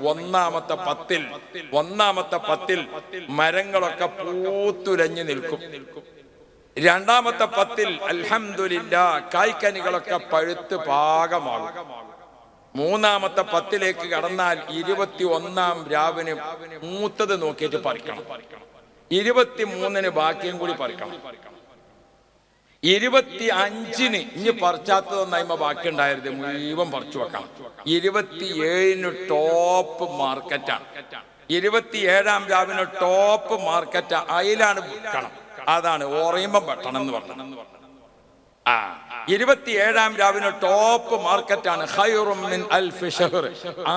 ഒന്നാമത്തെ പത്തിൽ ഒന്നാമത്തെ പത്തിൽ മരങ്ങളൊക്കെ പൂത്തുലഞ്ഞു നിൽക്കും. രണ്ടാമത്തെ പത്തിൽ അൽഹമില്ല കായ്ക്കനികളൊക്കെ പഴുത്ത് പാകമാകും. മൂന്നാമത്തെ പത്തിലേക്ക് കടന്നാൽ ഇരുപത്തി ഒന്നാം രാവിന് മൂത്തത് നോക്കിയിട്ട് പറിക്കണം. ഇരുപത്തി മൂന്നിന് ബാക്കിയും കൂടി പറിക്കണം. ഇരുപത്തി അഞ്ചിന് ഇനി പറിച്ചാത്തതൊന്നായ്മ ബാക്കി ഉണ്ടായത് മുഴുവൻ പറിച്ചു വെക്കണം. ഇരുപത്തി ഏഴിന് ടോപ്പ് മാർക്കറ്റാണ് ഇരുപത്തി ഏഴാം രാവിലെ ടോപ്പ് മാർക്കറ്റ്. അതിലാണ് വിൽക്കണം. അതാണ് ഓറയുമ്പം വെട്ടണം എന്ന് പറഞ്ഞു ആ ഇരുപത്തിയേഴാം രാവിലെ ടോപ്പ് മാർക്കറ്റാണ്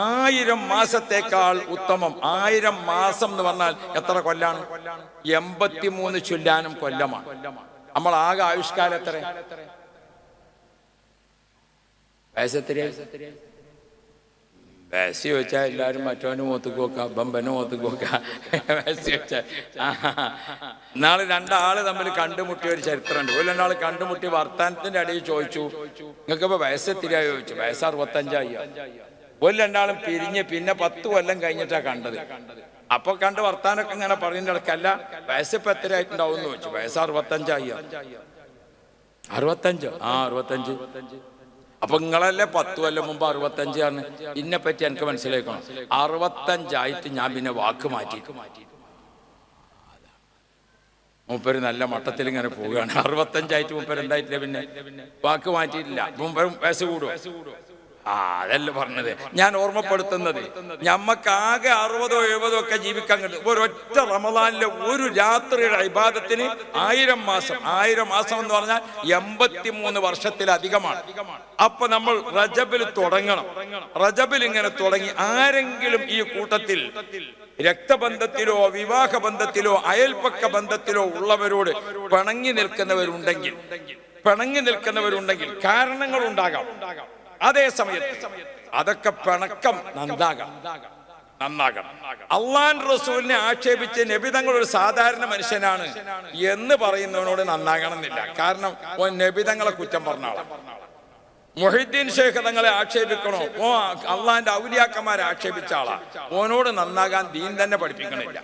ആയിരം മാസത്തേക്കാൾ ഉത്തമം. ആയിരം മാസം എന്ന് പറഞ്ഞാൽ എത്ര കൊല്ലാണ്? എൺപത്തിമൂന്ന് ചൊല്ലാനും കൊല്ലമാണ്. നമ്മൾ ആകെ ആയുഷ്കാലം എത്ര വയസ്സെത്തിരി വയസ്സ് ചോദിച്ചാൽ എല്ലാവരും മറ്റവനും മുഖത്തേക്ക് നോക്കുക ബമ്പനും മുഖത്തേക്ക് നോക്കുക വയസ്സ് ചോദിച്ചാൽ നാളെ രണ്ടാൾ തമ്മിൽ കണ്ടുമുട്ടിയ ഒരു ചരിത്രമുണ്ട്. ഒരു രണ്ടാൾ കണ്ടുമുട്ടി വർത്താനത്തിന്റെ അടിയിൽ ചോദിച്ചു നിങ്ങൾക്ക് ഇപ്പൊ വയസ്സെത്തിരിയാ ചോദിച്ചു. വയസ്സ് അറുപത്തഞ്ചായി. ഒരു രണ്ടാളും പിരിഞ്ഞ് പിന്നെ പത്ത് കൊല്ലം കഴിഞ്ഞിട്ടാ കണ്ടത്. അപ്പൊ കണ്ട് വർത്താനൊക്കെ ഇങ്ങനെ പറയുന്ന ഇടക്കല്ല വയസ്സ് ഇപ്പൊ എത്രയായിട്ടുണ്ടാവും എന്ന് ചോദിച്ചു. വയസ്സ് അറുപത്തഞ്ചായി. അറുപത്തഞ്ച്? ആ അറുപത്തഞ്ച്. അപ്പൊ നിങ്ങളല്ലേ പത്ത് കൊല്ലം മുമ്പ് അറുപത്തഞ്ചാണ് ഇന്നെ പറ്റി എനിക്ക് മനസ്സിലാക്കണം അറുപത്തഞ്ചായിട്ട് ഞാൻ പിന്നെ വാക്ക് മാറ്റി. മൂപ്പര് നല്ല മട്ടത്തിൽ ഇങ്ങനെ പോവുകയാണ്. അറുപത്തഞ്ചായിട്ട് മൂപ്പര് എന്തായിട്ടില്ല പിന്നെ? വാക്ക് മാറ്റിയിട്ടില്ല. മൂപ്പരും വയസ്സ് കൂടുവോ ആ അതല്ല പറഞ്ഞത്. ഞാൻ ഓർമ്മപ്പെടുത്തുന്നത്. ഞമ്മക്കാകെ അറുപതോ എഴുപതോ ഒക്കെ ജീവിക്കാൻ കിട്ടും. ഒരൊറ്റ റമദാനിലെ ഒരു രാത്രിയുടെ അഭിബാധത്തിന് ആയിരം മാസം. ആയിരം മാസം എന്ന് പറഞ്ഞാൽ എൺപത്തിമൂന്ന് വർഷത്തിലധികമാണ്. അപ്പൊ നമ്മൾ റജബിൽ തുടങ്ങണം. റജബിൽ ഇങ്ങനെ തുടങ്ങി. ആരെങ്കിലും ഈ കൂട്ടത്തിൽ രക്തബന്ധത്തിലോ വിവാഹ ബന്ധത്തിലോ അയൽപ്പക്ക ബന്ധത്തിലോ ഉള്ളവരോട് പിണങ്ങി നിൽക്കുന്നവരുണ്ടെങ്കിൽ പിണങ്ങി നിൽക്കുന്നവരുണ്ടെങ്കിൽ കാരണങ്ങൾ ഉണ്ടാകാം. അതേ സമയത്ത് അതൊക്കെ പിണക്കം നന്നാകാം. നന്നാകണം അള്ളാൻ റസൂലിനെ ആക്ഷേപിച്ച് നബി തങ്ങൾ ഒരു സാധാരണ മനുഷ്യനാണ് എന്ന് പറയുന്നവനോട് നന്നാകണമെന്നില്ല. കാരണം നബി തങ്ങളെ കുറ്റം പറഞ്ഞാളെ മൊഹിദ്ദീൻ ഷേഖ് തങ്ങളെ ആക്ഷേപിക്കണോ? ഓ അള്ളാന്റെ ഔലിയാക്കന്മാരെ ആക്ഷേപിച്ച ആളാ. ഓനോട് നന്നാകാൻ ദീൻ തന്നെ പഠിപ്പിക്കണില്ല.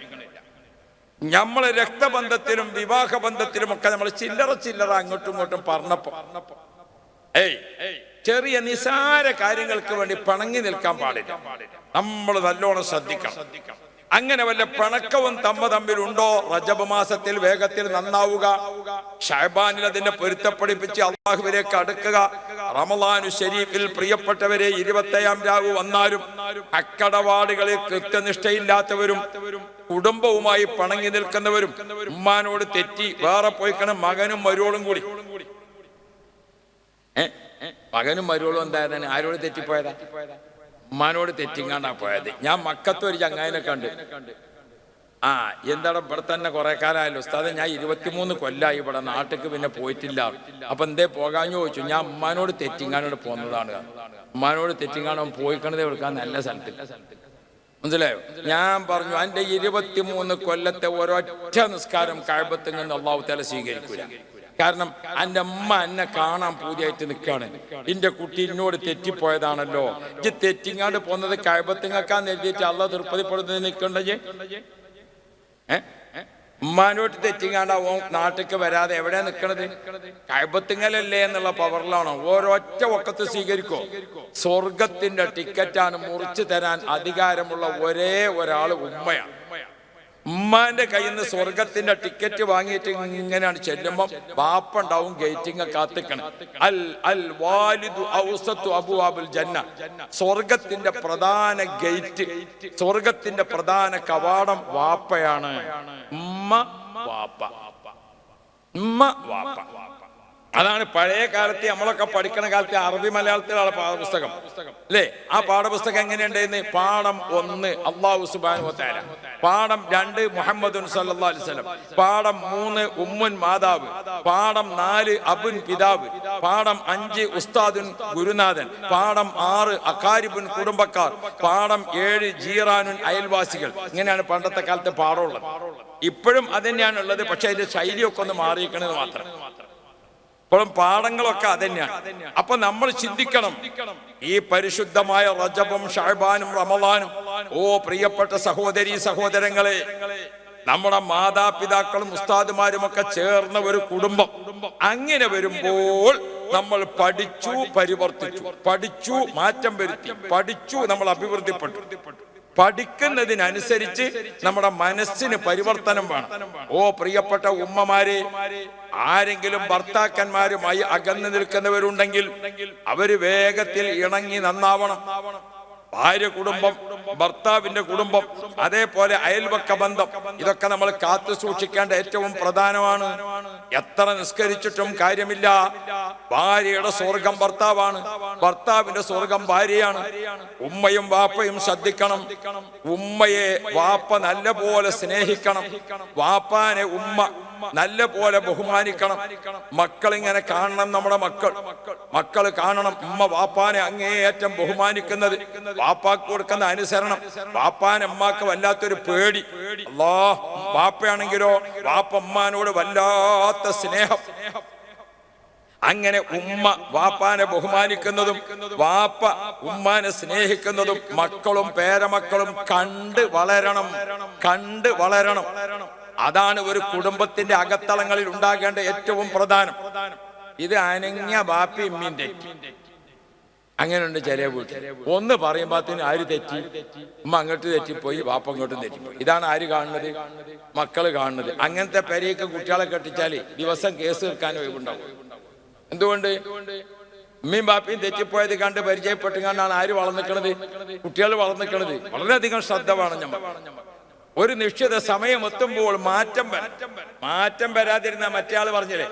നമ്മൾ രക്തബന്ധത്തിലും വിവാഹ ബന്ധത്തിലും ഒക്കെ നമ്മൾ ചില്ലറ ചില്ലറ അങ്ങോട്ടും ഇങ്ങോട്ടും പറഞ്ഞപ്പോ ഏയ് ചെറിയ നിസാര കാര്യങ്ങൾക്ക് വേണ്ടി പണങ്ങി നിൽക്കാൻ പാടില്ല. നമ്മൾ നല്ലോണം ശ്രദ്ധിക്കണം. അങ്ങനെ വല്ല പിണക്കവും തമ്മ തമ്മിലുണ്ടോ? റജബ് മാസത്തിൽ വേഗത്തിൽ നന്നാവുക. ഷഹബാനിൽ അതിനെ പൊരുത്തപ്പെടിപ്പിച്ച് അള്ളാഹുവിലേക്ക് അടുക്കുക. റമലാനു ഷരീഫിൽ പ്രിയപ്പെട്ടവരെ ഇരുപത്തയാം രാവ് വന്നാലും അക്കടപാടുകളിൽ കൃത്യനിഷ്ഠയില്ലാത്തവരും കുടുംബവുമായി പണങ്ങി നിൽക്കുന്നവരും ഉമ്മാനോട് തെറ്റി വേറെ പോയിക്കണം മകനും മരുവോളും കൂടി? മകനും മരുവളും എന്തായതാണ് ആരോട് തെറ്റിപ്പോയതാ? ഉമ്മാനോട് തെറ്റിങ്ങാണ്ടാ പോയത്. ഞാൻ മക്കത്ത് ഒരു ചങ്ങായിനെ കണ്ട്. ആ എന്താണ് ഇവിടെ തന്നെ കുറെ കാലമായല്ലോ. ഉസ്താദ് ഞാൻ ഇരുപത്തിമൂന്ന് കൊല്ലായി ഇവിടെ. നാട്ടിക്ക് പിന്നെ പോയിട്ടില്ല. അപ്പൊ എന്തേ പോകാഞ്ഞു ചോദിച്ചു? ഞാൻ ഉമ്മാനോട് തെറ്റിങ്ങാനോട് പോന്നതാണ്. ഉമ്മാനോട് തെറ്റിങ്ങാണോ പോയിക്കണത് എടുക്കാൻ നല്ല സ്ഥലത്തിൽ മനസ്സിലായോ? ഞാൻ പറഞ്ഞു എന്റെ ഇരുപത്തിമൂന്ന് കൊല്ലത്തെ ഒരൊറ്റ നിസ്കാരം കഴിവത്തിൽ നിന്ന് അള്ളാഹു തല സ്വീകരിക്കൂല. കാരണം എന്റെ അമ്മ എന്നെ കാണാൻ പൂതിയായിട്ട് നിൽക്കുകയാണ് എന്റെ കുട്ടി എന്നോട് തെറ്റിപ്പോയതാണല്ലോ. ഇജ്ജ് തെറ്റിങ്ങാണ്ട് പോന്നത് കഴബത്തിങ്ങക്കാന്ന് എഴുതിയിട്ട് അള്ള തൃപ്പതിപ്പെടുന്നത് നിൽക്കണ്ടേ ഏ? ഉമ്മാനോട്ട് തെറ്റിങ്ങാണ്ടാവോ നാട്ടിക്ക് വരാതെ എവിടെ നിൽക്കണത് കഴബത്തിങ്ങലല്ലേ എന്നുള്ള പവറിലാണോ. ഓരോറ്റ ഒക്കത്ത് സ്വീകരിക്കോ? സ്വർഗത്തിന്റെ ടിക്കറ്റാണ് മുറിച്ചു തരാൻ അധികാരമുള്ള ഒരേ ഒരാൾ ഉമ്മയാണ് ഉമ്മാന്റെ കയ്യിൽ നിന്ന് സ്വർഗത്തിന്റെ ടിക്കറ്റ് വാങ്ങിയിട്ട് ഇങ്ങനെയാണ് ചെല്ലുമ്പോൾ ബാപ്പുണ്ടാവും ഗേറ്റിങ് കാത്തിക്കണം. അൽ അൽ വാലിദു ഔസത്തു അബുവാബുൽ ജന്ന. സ്വർഗത്തിന്റെ പ്രധാന ഗേറ്റ് സ്വർഗത്തിന്റെ പ്രധാന കവാടം വാപ്പയാണ്. ഉമ്മ വാപ്പ. ഉമ്മ വാപ്പ. അതാണ് പഴയ കാലത്ത് നമ്മളൊക്കെ പഠിക്കണ കാലത്ത് അറബി മലയാളത്തിലാണ് പാഠപുസ്തകം. അല്ലേ? ആ പാഠപുസ്തകം എങ്ങനെയുണ്ടായിരുന്നു പാഠം ഒന്ന് അള്ളാഹു സുബാനു പാഠം രണ്ട് മുഹമ്മദ് സല്ലാ പാഠം മൂന്ന് ഉമ്മുൻ മാതാവ്. പാഠം നാല് അബുൻ പിതാവ്. പാഠം അഞ്ച് ഉസ്താദുൻ ഗുരുനാഥൻ. പാഠം ആറ് അക്കാരിബുൻ കുടുംബക്കാർ. പാഠം ഏഴ് ജീറാനുൻ അയൽവാസികൾ. ഇങ്ങനെയാണ് പണ്ടത്തെ കാലത്ത് പാഠമുള്ളത്. ഇപ്പോഴും അത് തന്നെയാണ് ഉള്ളത് പക്ഷെ അതിന്റെ ശൈലിയൊക്കെ ഒന്ന് മാറിയിരിക്കണത് മാത്രം. ഇപ്പോഴും പാഠങ്ങളൊക്കെ അതന്നെയാണ് അപ്പൊ നമ്മൾ ചിന്തിക്കണം. ഈ പരിശുദ്ധമായ റജബും ഷഹബാനും റമദാനും ഓ പ്രിയപ്പെട്ട സഹോദരി സഹോദരങ്ങളെ നമ്മുടെ മാതാപിതാക്കളും ഉസ്താദുമാരും ഒക്കെ ചേർന്ന ഒരു കുടുംബം. അങ്ങനെ വരുമ്പോൾ നമ്മൾ പഠിച്ചു പരിവർത്തിച്ചു. പഠിച്ചു മാറ്റം വരുത്തി. പഠിച്ചു നമ്മൾ അഭിവൃദ്ധിപ്പെട്ടു. പഠിക്കുന്നതിനനുസരിച്ച് നമ്മുടെ മനസ്സിന് പരിവർത്തനം വേണം. ഓ പ്രിയപ്പെട്ട ഉമ്മമാരെ ആരെങ്കിലും ഭർത്താക്കന്മാരുമായി അകന്നു നിൽക്കുന്നവരുണ്ടെങ്കിൽ അവർ വേഗത്തിൽ ഇണങ്ങി നന്നാവണം. ഭാര്യ കുടുംബം ഭർത്താവിന്റെ കുടുംബം അതേപോലെ അയൽവക്ക ബന്ധം ഇതൊക്കെ നമ്മൾ കാത്തു സൂക്ഷിക്കേണ്ട ഏറ്റവും പ്രധാനമാണ്. എത്ര നിസ്കരിച്ചിട്ടും കാര്യമില്ല. ഭാര്യയുടെ സ്വർഗം ഭർത്താവാണ്. ഭർത്താവിന്റെ സ്വർഗം ഭാര്യയാണ്. ഉമ്മയും വാപ്പയും ശ്രദ്ധിക്കണം. ഉമ്മയെ വാപ്പ നല്ല പോലെ സ്നേഹിക്കണം. വാപ്പാനെ ഉമ്മ നല്ല പോലെ ബഹുമാനിക്കണം. മക്കൾ ഇങ്ങനെ കാണണം നമ്മുടെ മക്കൾ. മക്കൾ കാണണം ഉമ്മ വാപ്പാനെ അങ്ങേയറ്റം ബഹുമാനിക്കുന്നത്. വാപ്പാക്ക് കൊടുക്കുന്ന അനുസരണം. വാപ്പാൻ അമ്മാക്ക് വല്ലാത്തൊരു പേടി. വാപ്പയാണെങ്കിലോ വാപ്പമ്മാനോട് വല്ലാത്ത സ്നേഹം. അങ്ങനെ ഉമ്മ വാപ്പാനെ ബഹുമാനിക്കുന്നതും വാപ്പ ഉമ്മാനെ സ്നേഹിക്കുന്നതും മക്കളും പേരമക്കളും കണ്ട് വളരണം കണ്ട് വളരണം. അതാണ് ഒരു കുടുംബത്തിന്റെ അകത്തളങ്ങളിൽ ഉണ്ടാകേണ്ട ഏറ്റവും പ്രധാനം. ഇത് അനങ്ങിയ ബാപ്പി ഇമ്മിന്റെ അങ്ങനെയുണ്ട് ചെറിയ വീട്ടിൽ. ഒന്ന് പറയുമ്പോത്തിന് ആര് തെറ്റി? ഉമ്മ അങ്ങോട്ട് തെറ്റിപ്പോയി വാപ്പ അങ്ങോട്ടും തെറ്റിപ്പോയി. ഇതാണ് ആര് കാണുന്നത്? മക്കൾ കാണുന്നത്. അങ്ങനത്തെ പെരയൊക്കെ കുട്ടികളെ കെട്ടിച്ചാലേ ദിവസം കേസ് തീർക്കാൻ ഒഴിവുണ്ടാവും എന്തുകൊണ്ട്? ഉമ്മയും ബാപ്പയും തെറ്റിപ്പോയത് കണ്ട് പരിചയപ്പെട്ട് കണ്ടാണ് ആര് വളർന്നിക്കണത് കുട്ടികൾ വളർന്നിക്കണത് വളരെയധികം ശ്രദ്ധ വേണം നമ്മൾ. ഒരു നിശ്ചിത സമയം എത്തുമ്പോൾ മാറ്റം മാറ്റം വരാതിരുന്ന മറ്റേ ആൾ പറഞ്ഞില്ലേ?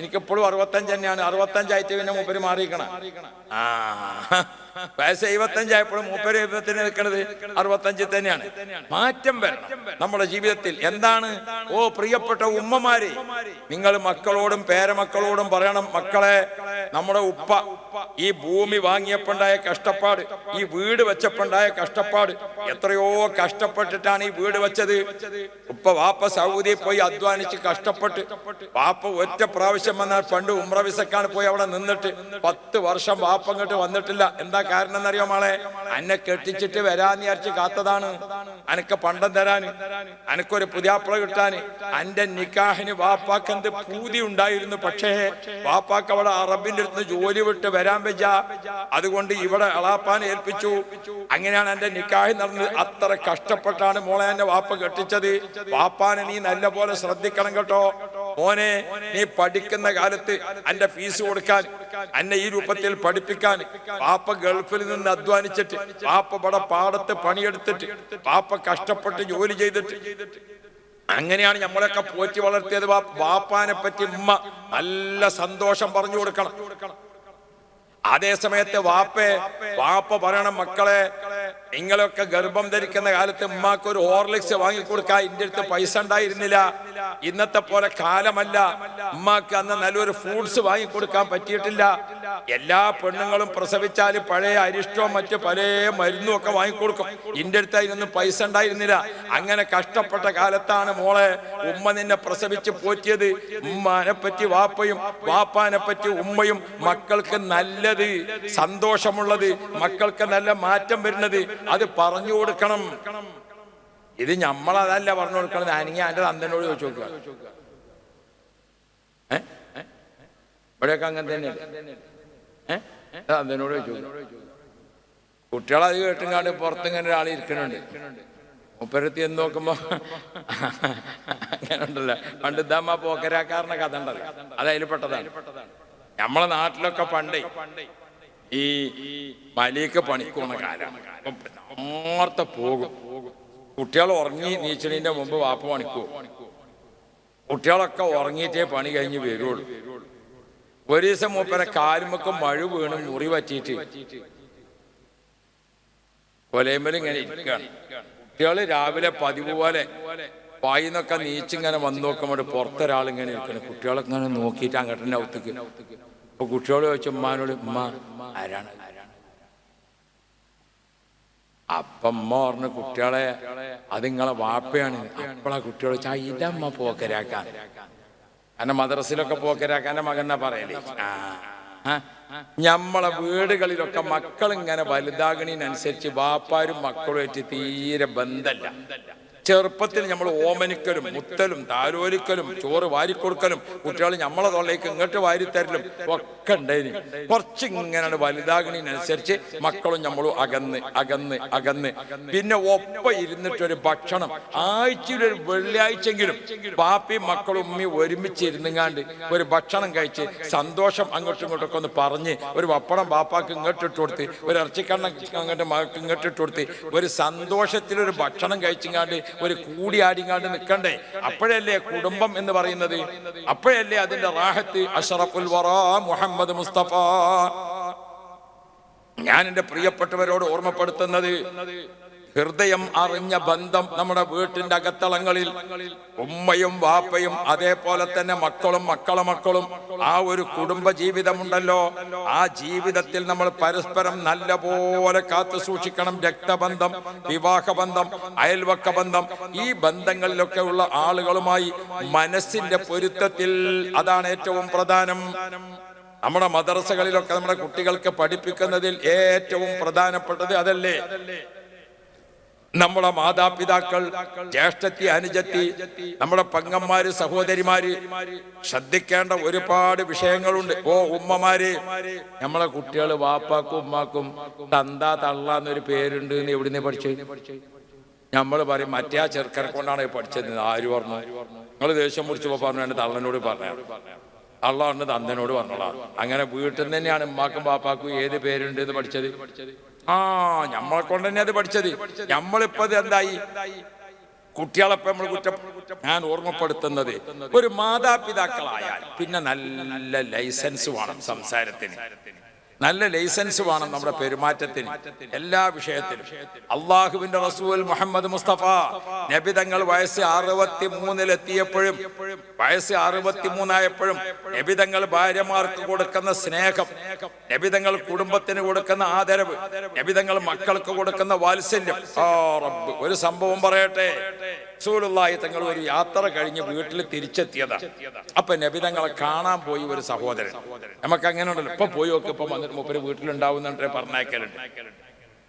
എനിക്കിപ്പോഴും അറുപത്തഞ്ച് തന്നെയാണ്. അറുപത്തഞ്ചായിട്ട് പിന്നെ മൂപ്പര് മാറിയിക്കണം ആ. വയസ്സ് എഴുപത്തഞ്ചായപ്പോഴും മൂപ്പര് എഴുപത്തിന് നിൽക്കുന്നത് അറുപത്തഞ്ചിൽ തന്നെയാണ്. മാറ്റം വരണം. നമ്മുടെ ജീവിതത്തിൽ എന്താണ്? ഓ പ്രിയപ്പെട്ട ഉമ്മമാരെ നിങ്ങൾ മക്കളോടും പേരമക്കളോടും പറയണം മക്കളെ നമ്മുടെ ഉപ്പ ഈ ഭൂമി വാങ്ങിയപ്പോണ്ടായ കഷ്ടപ്പാട് ഈ വീട് വെച്ചപ്പോണ്ടായ കഷ്ടപ്പാട് എത്രയോ കഷ്ടപ്പെട്ടിട്ടാണ് ഈ വീട് വെച്ചത്. ഉപ്പ വാപ്പ സൗദിയിൽ പോയി അധ്വാനിച്ച് കഷ്ടപ്പെട്ട് വാപ്പ ഒറ്റ പ്രാവശ്യം വന്നാൽ പണ്ട് ഉമ്ര വിസക്കാണ് പോയി അവിടെ നിന്നിട്ട് പത്ത് വർഷം വാപ്പ അങ്ങോട്ട് വന്നിട്ടില്ല. എന്താ കാരണം എന്നറിയോ മോളെ? അന്നെ കെട്ടിച്ചിട്ട് വരാന്ന് വിചാരിച്ച് കാത്തതാണ്. അനക്ക് പണ്ടം തരാന് അനക്കൊരു പുതിയാപ്പിള കിട്ടാന്. അന്റെ നിക്കാഹിന് വാപ്പാക്ക് എന്ത് പൂതി ഉണ്ടായിരുന്നു. പക്ഷേ വാപ്പാക്ക് അവിടെ അറബിന്റെ അടുത്ത് ജോലി വിട്ട് വരാൻ വെച്ച. അതുകൊണ്ട് ഇവിടെ അളാപ്പാൻ ഏൽപ്പിച്ചു. അങ്ങനെയാണ് എന്റെ നിക്കാഹി നടന്നത് അത്ര കഷ്ടപ്പെട്ടാണ് മോളെ എന്റെ വാപ്പ കെട്ടിച്ചത്. വാപ്പാനെ നീ നല്ല പോലെ ശ്രദ്ധിക്കണം കേട്ടോ. മോനെ നീ പഠിക്കുന്ന കാലത്ത് എന്റെ ഫീസ് കൊടുക്കാൻ എന്നെ ഈ രൂപത്തിൽ പഠിപ്പിക്കാൻ പാപ്പ ഗൾഫിൽ നിന്ന് അധ്വാനിച്ചിട്ട് പാപ്പ ഇവിടെ പാടത്ത് പണിയെടുത്തിട്ട് പാപ്പ കഷ്ടപ്പെട്ട് ജോലി ചെയ്തിട്ട് അങ്ങനെയാണ് നമ്മളൊക്കെ പോറ്റി വളർത്തിയത് വാപ്പാനെ പറ്റി ഉമ്മ നല്ല സന്തോഷം പറഞ്ഞു കൊടുക്കണം. അതേ സമയത്ത് വാപ്പേ വാപ്പ പറയണം മക്കളെ നിങ്ങളൊക്കെ ഗർഭം ധരിക്കുന്ന കാലത്ത് ഉമ്മാക്ക് ഒരു ഹോർലിക്സ് വാങ്ങിക്കൊടുക്കാൻ ഇന്റെ അടുത്ത് പൈസ ഉണ്ടായിരുന്നില്ല. ഇന്നത്തെ പോലെ കാലമല്ല. ഉമ്മാക്ക് അന്ന് നല്ലൊരു ഫ്രൂട്ട്സ് വാങ്ങിക്കൊടുക്കാൻ പറ്റിയിട്ടില്ല. എല്ലാ പെണ്ണുങ്ങളും പ്രസവിച്ചാൽ പഴയ അരിഷ്ടവും മറ്റു പല മരുന്നും ഒക്കെ വാങ്ങിക്കൊടുക്കും ഇന്റെ അടുത്ത് അതിനൊന്നും പൈസ ഉണ്ടായിരുന്നില്ല. അങ്ങനെ കഷ്ടപ്പെട്ട കാലത്താണ് മോളെ ഉമ്മ നിന്നെ പ്രസവിച്ച് പോറ്റിയത്. ഉമ്മാനെ പറ്റി വാപ്പയും വാപ്പാനെ പറ്റി ഉമ്മയും മക്കൾക്ക് നല്ലത് സന്തോഷമുള്ളത് മക്കൾക്ക് നല്ല മാറ്റം വരുന്നത്. അത് പറഞ്ഞു കൊടുക്കണം. ഇത് നമ്മളതല്ല പറഞ്ഞു കൊടുക്കണം ഞാനെങ്കിൽ എന്റെ തന്തനോട് ചോദിച്ചു നോക്കുക. ഏ? ഏ? ഇവിടെയൊക്കെ അങ്ങനെ തന്നെയല്ലേ? ഏഹ് തന്തനോട് ചോദിച്ചു കുട്ടികളത് കേട്ടുങ്ങാണ്ട് പുറത്തിങ്ങനെ ഒരാൾ ഇരിക്കുന്നുണ്ട് മുപ്പരത്തി എന്ന് നോക്കുമ്പോ അങ്ങനെ ഉണ്ടല്ലോ. പണ്ട് ഇതാമ്മ പോക്കരാക്കാരനെ കഥ ഉണ്ടല്ലോ. അത് അതിൽ പെട്ടതാണ്. നമ്മളെ നാട്ടിലൊക്കെ പണ്ടേ ഈ മലിക്ക് പണിക്കുന്ന കാലമാണ് നേരത്തെ പോകും. കുട്ടികൾ ഉറങ്ങി നീച്ചണിന്റെ മുമ്പ് വാപ്പ പണിക്കൂ. കുട്ടികളൊക്കെ ഉറങ്ങിയിട്ടേ പണി കഴിഞ്ഞ് വരുള്ളൂ ഒരു ദിവസം മൂപ്പരെ കാലുമൊക്കെ മഴ വീണ് മുറി പറ്റിയിട്ട് കൊലയമ്പലും ഇങ്ങനെ ഇരിക്കുകയാണ് കുട്ടികൾ രാവിലെ പതിവ് പോലെ വായിന്നൊക്കെ നീച്ചിങ്ങനെ വന്നു നോക്കുമ്പോൾ പുറത്തൊരാൾ ഇങ്ങനെ ഇരിക്കണം. കുട്ടികളൊക്കെ ഇങ്ങനെ നോക്കിയിട്ട് അങ്ങോട്ടിന്റെ ഔത്തേക്ക് അപ്പൊ കുട്ടികൾ ചോദിച്ചു ഉമ്മാനോട് ഉമ്മ ആരാണ്? അപ്പം അമ്മ പറഞ്ഞു കുട്ടികളെ അത് നിങ്ങളെ വാപ്പയാണ്. അപ്പളെ കുട്ടികളെ ചൈതമ്മ പോക്കരാക്കാൻ. കാരണം മദ്രസിലൊക്കെ പോക്കരാക്കാന്റെ മകൻ എന്നാ പറയലേ? ആ നമ്മളെ വീടുകളിലൊക്കെ മക്കൾ ഇങ്ങനെ വലുതാകണീനനുസരിച്ച് വാപ്പാരും മക്കളുമായിട്ട് തീരെ ബന്ധമല്ല ചെറുപ്പത്തിൽ നമ്മൾ ഓമനിക്കലും മുത്തലും താരോലിക്കലും ചോറ് വാരിക്കൊടുക്കലും കുട്ടികൾ നമ്മളെ തൊള്ളേക്ക് ഇങ്ങോട്ട് വാരിത്തരലും ഒക്കെ ഉണ്ടായിരുന്നു കുറച്ച് ഇങ്ങനെ വലുതാകണതിനനുസരിച്ച് മക്കളും നമ്മളും അകന്ന് അകന്ന് അകന്ന്. പിന്നെ ഒപ്പം ഇരുന്നിട്ടൊരു ഭക്ഷണം. ആഴ്ചയിൽ ഒരു വെള്ളിയാഴ്ചയെങ്കിലും പാപ്പി മക്കളും ഉമ്മയും ഒരുമിച്ച് ഇരുന്നുങ്ങാണ്ട് ഒരു ഭക്ഷണം കഴിച്ച് സന്തോഷം അങ്ങോട്ടും ഇങ്ങോട്ടൊക്കെ ഒന്ന് പറഞ്ഞ് ഒരു പപ്പടം പാപ്പാക്ക് ഇങ്ങോട്ട് ഇട്ട് കൊടുത്ത് ഒരു ഇറച്ചിക്കണ്ണം അങ്ങോട്ട് മകൾക്ക് ഇങ്ങോട്ട് ഇട്ട് കൊടുത്ത് ഒരു സന്തോഷത്തിൽ ഒരു ഭക്ഷണം കഴിച്ചിങ്ങാണ്ട് ഒരു കൂടിയാടിങ്ങാണ്ട് നിൽക്കണ്ടേ? അപ്പോഴല്ലേ കുടുംബം എന്ന് പറയുന്നത്? അപ്പോഴല്ലേ അതിന്റെ റാഹത്ത്? അഷറഫുൽ വറ മുഹമ്മദ് മുസ്തഫ. ഞാൻ എന്റെ പ്രിയപ്പെട്ടവരോട് ഓർമ്മപ്പെടുത്തുന്നത് ഹൃദയം അറിഞ്ഞ ബന്ധം നമ്മുടെ വീട്ടിന്റെ അകത്തളങ്ങളിൽ. ഉമ്മയും വാപ്പയും അതേപോലെ തന്നെ മക്കളും മക്കളെ മക്കളും ആ ഒരു കുടുംബ ജീവിതമുണ്ടല്ലോ ആ ജീവിതത്തിൽ നമ്മൾ പരസ്പരം നല്ല പോലെ കാത്തു സൂക്ഷിക്കണം. രക്തബന്ധം വിവാഹബന്ധം അയൽവക്ക ബന്ധം ഈ ബന്ധങ്ങളിലൊക്കെ ഉള്ള ആളുകളുമായി മനസ്സിന്റെ പൊരുത്തത്തിൽ അതാണ് ഏറ്റവും പ്രധാനം. നമ്മുടെ മദ്രസകളിലൊക്കെ നമ്മുടെ കുട്ടികൾക്ക് പഠിപ്പിക്കുന്നതിൽ ഏറ്റവും പ്രധാനപ്പെട്ടത് അതല്ലേ? നമ്മുടെ മാതാപിതാക്കൾ ജ്യേഷ്ഠത്തി അനുജത്തി നമ്മുടെ പങ്കന്മാര് സഹോദരിമാര് ശ്രദ്ധിക്കേണ്ട ഒരുപാട് വിഷയങ്ങളുണ്ട്. ഓ ഉമ്മമാര് നമ്മളെ കുട്ടികൾ വാപ്പാക്കും ഉമ്മാക്കും തന്താ തള്ള എന്നൊരു പേരുണ്ട് എന്ന് എവിടുന്ന് പഠിച്ചു? നമ്മൾ പറയും മറ്റേ ആ ചെറുക്കനെ കൊണ്ടാണ് പഠിച്ചത് ആര് പറഞ്ഞു? നിങ്ങൾ ദേഷ്യം മുറിച്ചപ്പോ പറഞ്ഞു എന്റെ തള്ളനോട് പറഞ്ഞു തള്ള ഉണ്ട് തന്തനോട് പറഞ്ഞോളാം അങ്ങനെ വീട്ടിൽ തന്നെയാണ് ഉമ്മാക്കും പാപ്പാക്കും ഏത് പേരുണ്ട് എന്ന് പഠിച്ചത്? ആ നമ്മളെ കൊണ്ട് തന്നെ അത് പഠിച്ചത്. നമ്മളിപ്പത് എന്തായി? കുട്ടികളെപ്പോ നമ്മൾ കുറ്റ ഞാൻ ഓർമ്മപ്പെടുത്തുന്നത് ഒരു മാതാപിതാക്കളായാൽ പിന്നെ നല്ല ലൈസൻസ് വേണം സംസാരത്തിന്. നല്ല ലൈസൻസ് വേണം നമ്മുടെ പെരുമാറ്റത്തിന് എല്ലാ വിഷയത്തിലും. അള്ളാഹുവിന്റെ റസൂൽ മുഹമ്മദ് മുസ്തഫ നബിതങ്ങൾ വയസ്സ് അറുപത്തി മൂന്നിലെത്തിയപ്പോഴും വയസ്സ് അറുപത്തി മൂന്നായപ്പോഴും നബിതങ്ങൾ ഭാര്യമാർക്ക് കൊടുക്കുന്ന സ്നേഹം നബിതങ്ങൾ കുടുംബത്തിന് കൊടുക്കുന്ന ആദരവ് നബിതങ്ങൾ മക്കൾക്ക് കൊടുക്കുന്ന വാത്സല്യം. ഒരു സംഭവം പറയട്ടെ. റസൂലുള്ളാഹി തങ്ങൾ ഒരു യാത്ര കഴിഞ്ഞ് വീട്ടിൽ തിരിച്ചെത്തിയതാ. അപ്പൊ നബിതങ്ങളെ കാണാൻ പോയി ഒരു സഹോദരൻ. നമുക്ക് അങ്ങനെ ഉണ്ടല്ലോ. ഇപ്പൊ പോയി നോക്കി ഇപ്പൊ വന്നിട്ട് മൂപ്പര് വീട്ടിലുണ്ടാവുന്നുണ്ടേ പറഞ്ഞേക്കലുണ്ട്.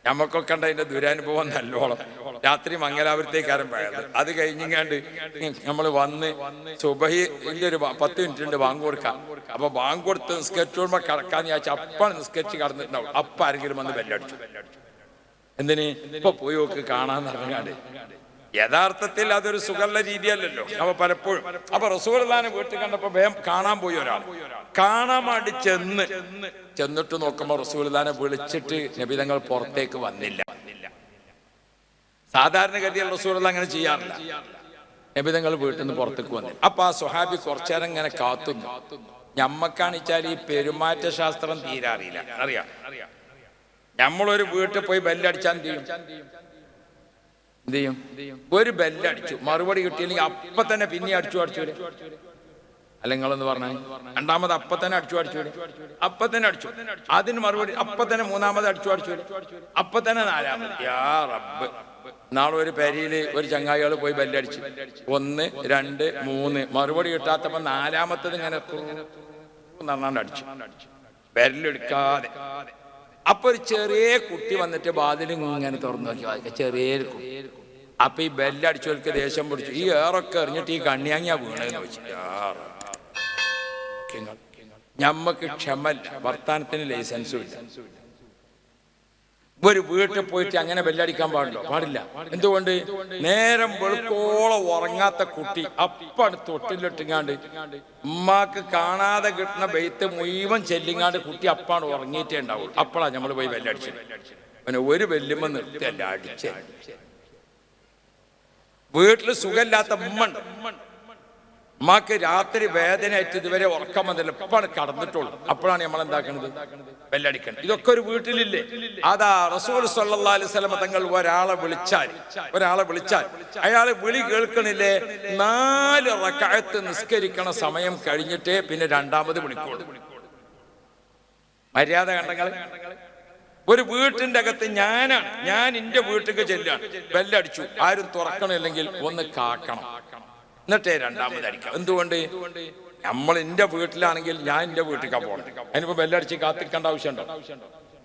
നമുക്കൊക്കെ ഉണ്ട് അതിന്റെ ദുരനുഭവം നല്ലോളം രാത്രി മംഗലാപുരത്തേക്കാരൻ പോയത്. അത് കഴിഞ്ഞിങ്ങാണ്ട് നമ്മൾ വന്ന് സുബഹിന്റെ ഒരു പത്ത് മിനിറ്റ് ഉണ്ട് ബാങ്ക് കൊടുക്കാം അപ്പൊ ബാങ്ക് കൊടുത്ത് നിസ്കരിച്ചു കൊടുമ്പോ കടക്കാന്ന് ചോദിച്ചാൽ അപ്പാണ് നിസ്കരിച്ച് കടന്നിട്ടുണ്ടാവും. അപ്പ ആരെങ്കിലും വന്ന് ബെല്ലടിച്ചു. എന്തിന്? ഇപ്പൊ പോയി നോക്ക് കാണാന്ന് പറഞ്ഞാണ്ട് യഥാർത്ഥത്തിൽ അതൊരു സുഖമുള്ള രീതിയല്ലല്ലോ. അപ്പൊ പലപ്പോഴും അപ്പൊ റസൂർദാനെ വീട്ടിൽ കണ്ടപ്പോ വേഗം കാണാൻ പോയി ഒരാൾ. കാണാൻ വേണ്ടി ചെന്ന് ചെന്നിട്ട് നോക്കുമ്പോ റസൂൽദാനെ വിളിച്ചിട്ട് നബിതങ്ങൾ പുറത്തേക്ക് വന്നില്ല. സാധാരണഗതിയിൽ റസൂൽ അങ്ങനെ ചെയ്യാറില്ല. നബിതങ്ങൾ വീട്ടിൽ നിന്ന് പുറത്തേക്ക് വന്നില്ല. അപ്പൊ ആ സുഹാബി കുറച്ചേരം ഇങ്ങനെ കാത്തുന്നു. ഞമ്മക്കാണിച്ചാൽ ഈ പെരുമാറ്റ ശാസ്ത്രം തീരാറിയില്ല അറിയാം? നമ്മളൊരു വീട്ടിൽ പോയി ബെല്ലടിച്ചാൽ തീരും എന്ത് ചെയ്യും ഒരു ബെല്ലടിച്ചു. മറുപടി കിട്ടിയില്ലെങ്കിൽ അപ്പൊ തന്നെ പിന്നെ അടിച്ചു അടിച്ചു അല്ലെങ്കിൽ അല്ല നിങ്ങളെന്ന് രണ്ടാമത് അപ്പൊ തന്നെ അടിച്ചു അടിച്ചു അപ്പൊ തന്നെ അടിച്ചു. അതിന് മറുപടി അപ്പൊ തന്നെ മൂന്നാമത് അടിച്ചു അടിച്ചു അപ്പൊ തന്നെ നാലാമത്. യാ റബ്ബ്. നാളെ ഒരു പെരിയിൽ ഒരു ചങ്ങായികൾ പോയി ബെല്ലടിച്ചു. ഒന്ന് രണ്ട് മൂന്ന്. മറുപടി കിട്ടാത്തപ്പോ നാലാമത്തത് ഇങ്ങനെ നന്നാണ്ട് അടിച്ചു. ബെല്ലെടുക്കാതെ. അപ്പൊ ഒരു ചെറിയ കുട്ടി വന്നിട്ട് വാതിലും ഇങ്ങനെ തുറന്നു നോക്കി. വായിക്ക ചെറിയ കുട്ടി അപ്പൊ ഈ ബെല്ലടിച്ചവർക്ക് ദേഷ്യം പിടിച്ചു. ഈ ഏറൊക്കെ എറിഞ്ഞിട്ട് ഈ കണ്ണിയാങ്ങിയാ വീണെന്ന് വെച്ചു ഞമ്മക്ക് ക്ഷമല്ല വർത്താനത്തിന് ലൈസൻസും ഇല്ല. ഒരു വീട്ടിൽ പോയിട്ട് അങ്ങനെ ബെല്ലടിക്കാൻ പാടില്ല. പാടില്ല. എന്തുകൊണ്ട്? നേരം വെളുക്കോളം ഉറങ്ങാത്ത കുട്ടി അപ്പാണ് തൊട്ടിലിട്ടിങ്ങാണ്ട് ഉമ്മാക്ക് കാണാതെ കിട്ടുന്ന ബെയ്ത്ത് മുഴുവൻ ചെല്ലിങ്ങാണ്ട് കുട്ടി അപ്പാണ് ഉറങ്ങിയിട്ടേ ഉണ്ടാവും അപ്പോഴാണ് നമ്മൾ പോയി ബെല്ലടിച്ചത്. പിന്നെ ഒരു വെല്ലുമ്പോ നിർത്തിയല്ല അടിച്ചേ. വീട്ടിൽ സുഖമില്ലാത്ത ഉമ്മ ഉണ്ട് രാത്രി വേദനയായിട്ട് ഇതുവരെ ഉറക്കം വന്നില്ല. ഇപ്പാണ് കടന്നിട്ടുള്ളൂ അപ്പോഴാണ് നമ്മൾ എന്താക്കുന്നത് ബെല്ലടിക്കണം ഇതൊക്കെ ഒരു വീട്ടിലില്ലേ? അതാ റസൂൽ സല്ലാ അലൈഹി സ്വലമ തങ്ങൾ ഒരാളെ വിളിച്ചാൽ ഒരാളെ വിളിച്ചാൽ അയാളെ വിളി കേൾക്കണില്ലേ? നാല് റക്കായത്ത് നിസ്കരിക്കണ സമയം കഴിഞ്ഞിട്ടേ പിന്നെ രണ്ടാമത് വിളിക്കുള്ളൂ. മര്യാദ കണ്ടങ്ങൾ ഒരു വീട്ടിന്റെ അകത്ത് ഞാനാണ്. ഞാൻ എന്റെ വീട്ടിലേക്ക് ചെല്ലാണ് ബെല്ലടിച്ചു. ആരും തുറക്കണില്ലെങ്കിൽ ഒന്ന് കാക്കണം. എന്നിട്ടേ രണ്ടാമത് അടിക്കാം എന്തുകൊണ്ട്? നമ്മൾ എന്റെ വീട്ടിലാണെങ്കിൽ ഞാൻ എന്റെ വീട്ടിൽ പോകണം അതിനിപ്പോ ബെല്ലടിച്ച് കാത്തിരിക്കേണ്ട ആവശ്യമുണ്ടോ?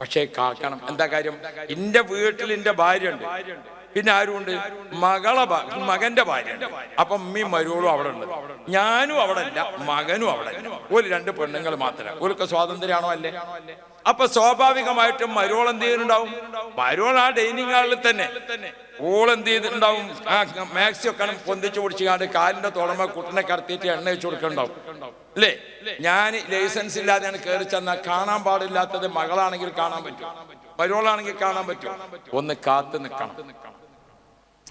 പക്ഷേ കാക്കണം. എന്താ കാര്യം? എന്റെ വീട്ടിൽ എന്റെ ഭാര്യ ഉണ്ട് പിന്നെ ആരുണ്ട്? മകളെ മകന്റെ ഭാര്യ ഉണ്ട് അപ്പൊ ഉമ്മയും മരുവളും അവിടെ ഉണ്ട്. ഞാനും അവിടെ ഇല്ല മകനും അവിടെ ഒരു രണ്ട് പെണ്ണുങ്ങൾ മാത്രമേ. ഒരു സ്വാതന്ത്ര്യമാണോ അല്ലേ? അപ്പൊ സ്വാഭാവികമായിട്ടും മരുവൾ എന്ത് ചെയ്യുന്നുണ്ടാവും? മരുവൾ ആ ഡൈനിങ് ഹാളിൽ തന്നെ. ഓൾ എന്ത് ചെയ്തിട്ടുണ്ടാവും? മാക്സി ഒക്കെ പൊന്തിച്ചു പിടിച്ചുകാണ്ട് കാലിന്റെ തുറമ കുട്ടനെ കടത്തിയിട്ട് എണ്ണ വെച്ച് കൊടുക്കുന്നുണ്ടാവും. അല്ലേ? ഞാൻ ലൈസൻസ് ഇല്ലാതെയാണ് കയറി ചെന്നാൽ കാണാൻ പാടില്ലാത്തത് മകളാണെങ്കിൽ കാണാൻ പറ്റും. മരുവളാണെങ്കിൽ കാണാൻ പറ്റും. ഒന്ന് കാത്തു നിൽക്കണം.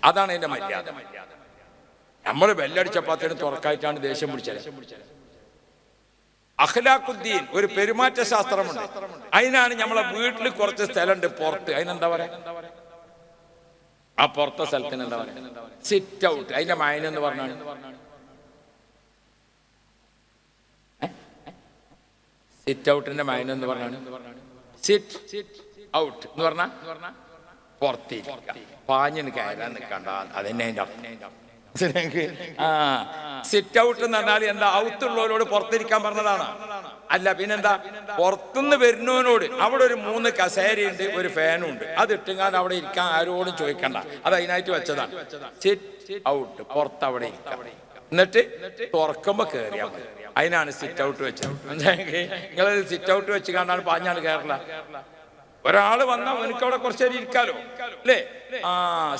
അതാണ് എന്റെ മര്യാദ. നമ്മൾ ബെല്ലടിച്ചപ്പത്തിന് തുറക്കായിട്ടാണ് ദേഷ്യം പിടിച്ചത്. അഖ്ലാഖുദ്ദീൻ ഒരു പെരുമാറ്റ ശാസ്ത്രമുണ്ട് അതിനാണ് നമ്മളെ വീട്ടിൽ കുറച്ച് സ്ഥലമുണ്ട് പുറത്ത്. അതിനെന്താ പറയാ? ആ പുറത്തെ സ്ഥലത്തിന് എന്താ പറയാ? സിറ്റ് ഔട്ട് അതിന്റെ മയന എന്ന് പറഞ്ഞാണ്. സിറ്റ് ഔട്ടിന്റെ മയന എന്ന് പറഞ്ഞാണ്. സിറ്റ് ഔട്ട് എന്ന് പറഞ്ഞ പുറത്തേക്ക് പാഞ്ഞിന് കയറാൻ നിൽക്കണ്ട അതന്നെ അതിന്റെ അർത്ഥം. ആ. സിറ്റ് ഔട്ട് എന്ന് പറഞ്ഞാൽ എന്താ ഔത്തുള്ളവരോട് പുറത്തിരിക്കാൻ പറഞ്ഞതാണ്. അല്ല പിന്നെന്താ? പുറത്തുനിന്ന് വരുന്നവനോട് അവിടെ ഒരു മൂന്ന് കസേരയുണ്ട് ഒരു ഫാനും ഉണ്ട്. അത് ഇട്ടുങ്ങാൻ അവിടെ ഇരിക്കാൻ ആരോടും ചോദിക്കണ്ട. അത് അതിനായിട്ട് വെച്ചതാണ്. സിറ്റ് ഔട്ട് പുറത്ത് അവിടെ ഇരിക്കാം. എന്നിട്ട് തുറക്കുമ്പോ കയറിയാൽ അതിനാണ് സിറ്റ് ഔട്ട് വെച്ചത്. നിങ്ങൾ സിറ്റ് ഔട്ട് വെച്ച് കണ്ടാണ് പാഞ്ഞാണ് കയറില്ല ഒരാൾ വന്നാൽ എനിക്ക് അവിടെ കുറച്ച് നേരം ഇരിക്കാലോ? അല്ലേ? ആ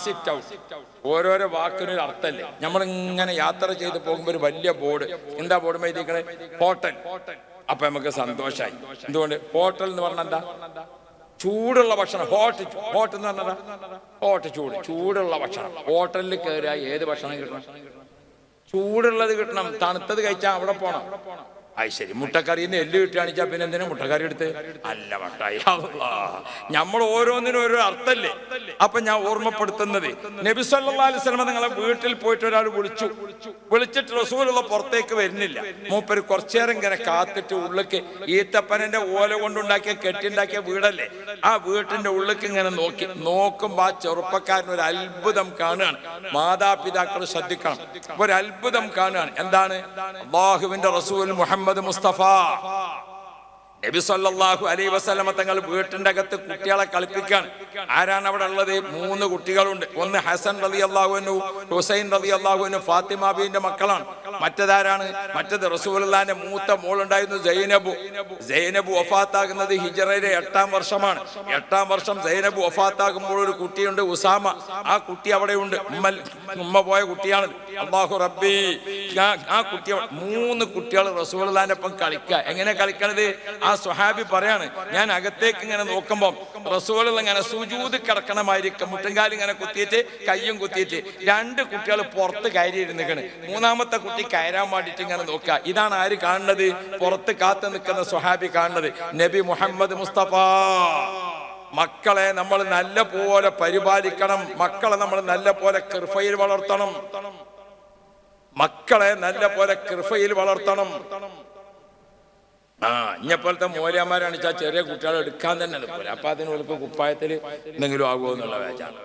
സിറ്റ് ഔട്ട് ഓരോരോ വാക്കിനും ഒരു അർത്ഥമല്ലേ നമ്മൾ ഇങ്ങനെ യാത്ര ചെയ്ത് പോകുമ്പോൾ ഒരു വലിയ ബോർഡ് എന്താ ബോർഡ് മേടിക്കണേ ഹോട്ടൽ. അപ്പൊ നമുക്ക് സന്തോഷമായി എന്തുകൊണ്ട്? ഹോട്ടൽ എന്ന് പറഞ്ഞാൽ എന്താ? ചൂടുള്ള ഭക്ഷണം. ഹോട്ട് ഹോട്ട് എന്ന് പറഞ്ഞാൽ ഹോട്ട് ചൂട്. ചൂടുള്ള ഭക്ഷണം. ഹോട്ടലിൽ കയറിയാൽ ഏത് ഭക്ഷണം കിട്ടണം? ചൂടുള്ളത് കിട്ടണം. തണുത്തത് കഴിച്ചാൽ അവിടെ പോണം. അത് ശരി. മുട്ടക്കറിന്ന് എല്ല് കിട്ടുകയാണെങ്കിൽ പിന്നെ എന്തിനാ മുട്ടക്കറി എടുത്ത്? അല്ല വട്ടായി. നമ്മൾ ഓരോന്നിനും ഓരോ അർത്ഥല്ലേ? അപ്പൊ ഞാൻ ഓർമ്മപ്പെടുത്തുന്നത് നബി സല്ലല്ലാഹു അലൈഹി വസല്ലം നിങ്ങളെ വീട്ടിൽ പോയിട്ട് ഒരാൾ വിളിച്ചു. വിളിച്ചിട്ട് റസൂലുള്ള പുറത്തേക്ക് വരുന്നില്ല. മൂപ്പര് കുറച്ചേരം ഇങ്ങനെ കാത്തിട്ട് ഉള്ളിക്ക് ഈത്തപ്പനന്റെ ഓല കൊണ്ടുണ്ടാക്കിയ കെട്ടിണ്ടാക്കിയ വീടല്ലേ? ആ വീട്ടിന്റെ ഉള്ളിക്ക് ഇങ്ങനെ നോക്കി. നോക്കുമ്പോ ആ ചെറുപ്പക്കാരൻ ഒരു അത്ഭുതം കാണുകയാണ്. മാതാപിതാക്കൾ ശ്രദ്ധിക്കണം. ഒരു അത്ഭുതം കാണുകയാണ്. എന്താണ്? അള്ളാഹുവിന്റെ റസൂൽ മുഹമ്മദ് മുസ്തഫ നബി സല്ലല്ലാഹു അലൈഹി വസല്ലമ തങ്ങൾ വീട്ടിന്റെ അകത്ത് കുട്ടികളെ കളിപ്പിക്കാൻ ആരാണ് അവിടെ ഉള്ളത്? മൂന്ന് കുട്ടികളുണ്ട്. ഒന്ന് ഹസൻ റലി അള്ളാഹുനു ഹുസൈൻ റലി അള്ളാഹുനു ഫാത്തിമ ബീന്റെ മക്കളാണ്. മറ്റേതാരാണ്? മറ്റത് റസൂലുള്ളാഹിന്റെ മൂത്ത മോളുണ്ടായിരുന്നു ജൈനബു ജൈനബു വഫാത്താകുന്നത് ഹിജറയിലെ എട്ടാം വർഷമാണ്. എട്ടാം വർഷം ജൈനബു വഫാത്താകുമ്പോൾ ഒരു കുട്ടിയുണ്ട് ഉസാമ. ആ കുട്ടി അവിടെയുണ്ട്. ഉമ്മൽ ഉമ്മ പോയ കുട്ടിയാണ്. അള്ളാഹു റബ്ബി ആ കുട്ടി മൂന്ന് കുട്ടികൾ റസൂലിന്റെ ഒപ്പം കളിക്കുക. എങ്ങനെ കളിക്കണത്? ആ സ്വഹാബി പറയാണ് ഞാൻ അകത്തേക്ക് ഇങ്ങനെ നോക്കുമ്പോൾ റസൂലുള്ള ഇങ്ങനെ സുജൂത് കിടക്കണമായിരിക്കും. മുട്ടുംകാലും ഇങ്ങനെ കുത്തിയിട്ട് കയ്യും കുത്തിയിട്ട് രണ്ട് കുട്ടികൾ പുറത്ത് കയറി ഇരുന്നിക്കണ് മൂന്നാമത്തെ കുട്ടി കയറാൻ വേണ്ടിയിട്ട് ഇങ്ങനെ നോക്കുക. ഇതാണ് ആര് കാണുന്നത്? പുറത്ത് കാത്തു നിൽക്കുന്ന സ്വഹാബി കാണുന്നത്. നബി മുഹമ്മദ് മുസ്തഫ. മക്കളെ നമ്മൾ നല്ല പോലെ പരിപാലിക്കണം. മക്കളെ നമ്മൾ നല്ല പോലെ കൃഫയിൽ വളർത്തണം. മക്കളെ നല്ല പോലെ കൃഫയിൽ വളർത്തണം. ആ ഇഞ്ഞപ്പോലത്തെ മോലിയന്മാരാണ് വെച്ചാൽ ചെറിയ കുട്ടികളെ എടുക്കാൻ തന്നെ നിൽക്കൂല അപ്പൊ അതിനുള്ളിൽ കുപ്പായത്തിൽ എന്തെങ്കിലും ആകുമോ എന്നുള്ള വേച്ചാണ്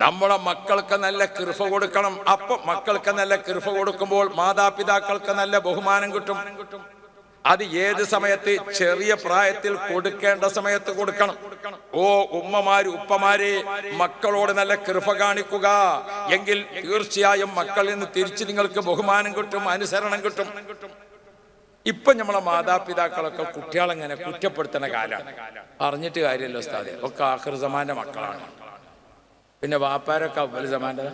നമ്മളെ മക്കൾക്ക് നല്ല കൃപ കൊടുക്കണം. അപ്പൊ മക്കൾക്ക് നല്ല കൃപ കൊടുക്കുമ്പോൾ മാതാപിതാക്കൾക്ക് നല്ല ബഹുമാനം കിട്ടും. അത് ഏത് സമയത്ത്? ചെറിയ പ്രായത്തിൽ കൊടുക്കേണ്ട സമയത്ത് കൊടുക്കണം. ഓ ഉമ്മമാര് ഉപ്പമാരെ മക്കളോട് നല്ല കൃപ കാണിക്കുക. എങ്കിൽ തീർച്ചയായും മക്കളിൽ നിന്ന് തിരിച്ച് നിങ്ങൾക്ക് ബഹുമാനം കിട്ടും അനുസരണം കിട്ടും. ഇപ്പൊ നമ്മളെ മാതാപിതാക്കളൊക്കെ കുട്ടികളെങ്ങനെ കുറ്റപ്പെടുത്തുന്ന കാലമാണ് അറിഞ്ഞിട്ട് കാര്യമല്ലോ സ്ഥാതെ ഒക്കെ ആഹൃസമാന്റെ മക്കളാണ്. പിന്നെ വാപ്പാരൊക്കെ അവൽ സമാന്റെ?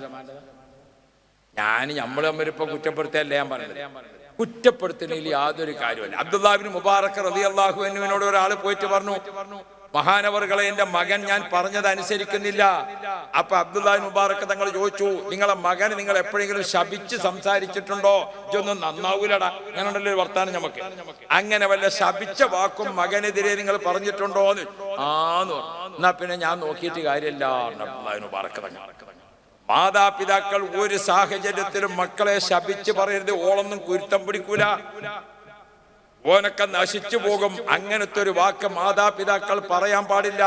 ഞാൻ നമ്മൾ തമ്മിലിപ്പോ കുറ്റപ്പെടുത്തല്ലേ ഞാൻ പറഞ്ഞത്. കുറ്റപ്പെടുത്തുന്നതിൽ യാതൊരു കാര്യമല്ല അബ്ദുല്ലാബിന് മുബാറക്ക് അള്ളാഹു അള്ളാഹുവിനോട് ഒരാൾ പോയിട്ട് പറഞ്ഞു മഹാനവറുകളെ എന്റെ മകൻ ഞാൻ പറഞ്ഞത് അനുസരിക്കുന്നില്ല. അപ്പൊ അബ്ദുല്ലാഹി മുബാറക്ക് തങ്ങൾ ചോദിച്ചു നിങ്ങളെ മകന് നിങ്ങൾ എപ്പോഴെങ്കിലും ശപിച്ച് സംസാരിച്ചിട്ടുണ്ടോ? ഇതൊന്നും നന്നാവൂലടാ. അങ്ങനെയുണ്ടല്ലോ വർത്താനം നമുക്ക് അങ്ങനെ വല്ല ശപിച്ച വാക്കും മകനെതിരെ നിങ്ങൾ പറഞ്ഞിട്ടുണ്ടോ എന്ന് ആന്ന്. എന്നാ പിന്നെ ഞാൻ നോക്കിയിട്ട് കാര്യമില്ല അബ്ദുല്ലാഹി മുബാറക്ക് തങ്ങൾ. മാതാപിതാക്കൾ ഒരു സാഹചര്യത്തിലും മക്കളെ ശപിച്ച് പറയരുത് ഓളൊന്നും കുരുത്തം പിടിക്കൂല. ഓനൊക്കെ നശിച്ചു പോകും. അങ്ങനത്തെ ഒരു വാക്ക് മാതാപിതാക്കൾ പറയാൻ പാടില്ല.